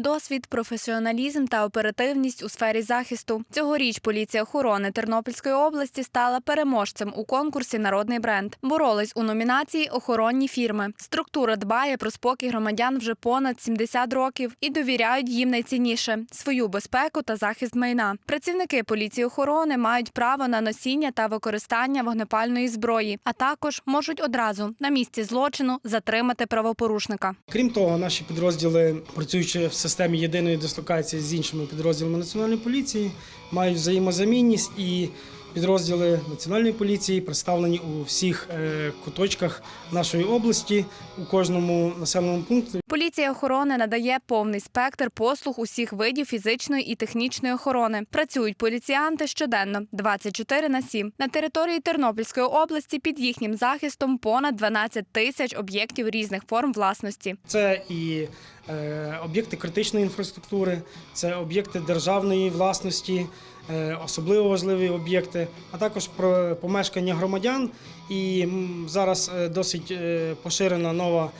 Досвід, професіоналізм та оперативність у сфері захисту. Цьогоріч поліція охорони Тернопільської області стала переможцем у конкурсі Народний бренд. Боролись у номінації Охоронні фірми. Структура дбає про спокій громадян вже понад 70 років і довіряють їм найцінніше свою безпеку та захист майна. Працівники поліції охорони мають право на носіння та використання вогнепальної зброї, а також можуть одразу на місці злочину затримати правопорушника. Крім того, наші підрозділи, працюючи в системі єдиної дислокації з іншими підрозділами Національної поліції, мають взаємозамінність і підрозділи Національної поліції представлені у всіх е, куточках нашої області, у кожному населеному пункті. Поліція охорони надає повний спектр послуг усіх видів фізичної і технічної охорони. Працюють поліціянти щоденно 24 на 7. На території Тернопільської області під їхнім захистом понад 12 тисяч об'єктів різних форм власності. Це і е, об'єкти критичної інфраструктури, це об'єкти державної власності, особливо важливі об'єкти, а також про помешкання громадян. І зараз е, досить е, поширена нова е,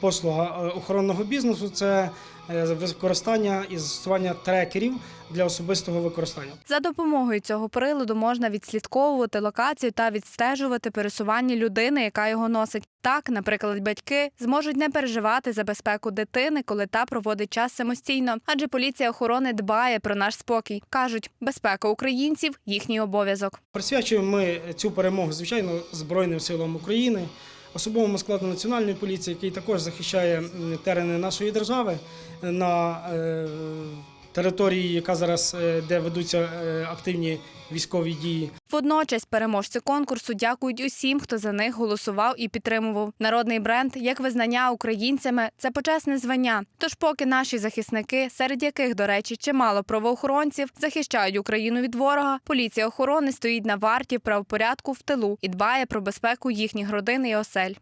послуга е, охоронного бізнесу. Це е, використання і застосування трекерів для особистого використання. За допомогою цього приладу можна відслідковувати локацію та відстежувати пересування людини, яка його носить. Так, наприклад, батьки зможуть не переживати за безпеку дитини, коли та проводить час самостійно, адже поліція охорони дбає про наш спокій. кажуть, безпека українців їхній обов'язок. Присвячуємо ми цю перемогу, звичайно, Збройним силам України, особовому складу Національної поліції, який також захищає терени нашої держави на е, території, яка зараз е, де ведуться е, активні військові дії. Водночас переможці конкурсу дякують усім, хто за них голосував і підтримував. Народний бренд як визнання українцями це почесне звання. Тож, поки наші захисники, серед яких, до речі, чимало правоохоронців, захищають Україну від ворога, поліція охорони стоїть на варті правопорядку в тилу і дбає про безпеку їхніх родин і осель.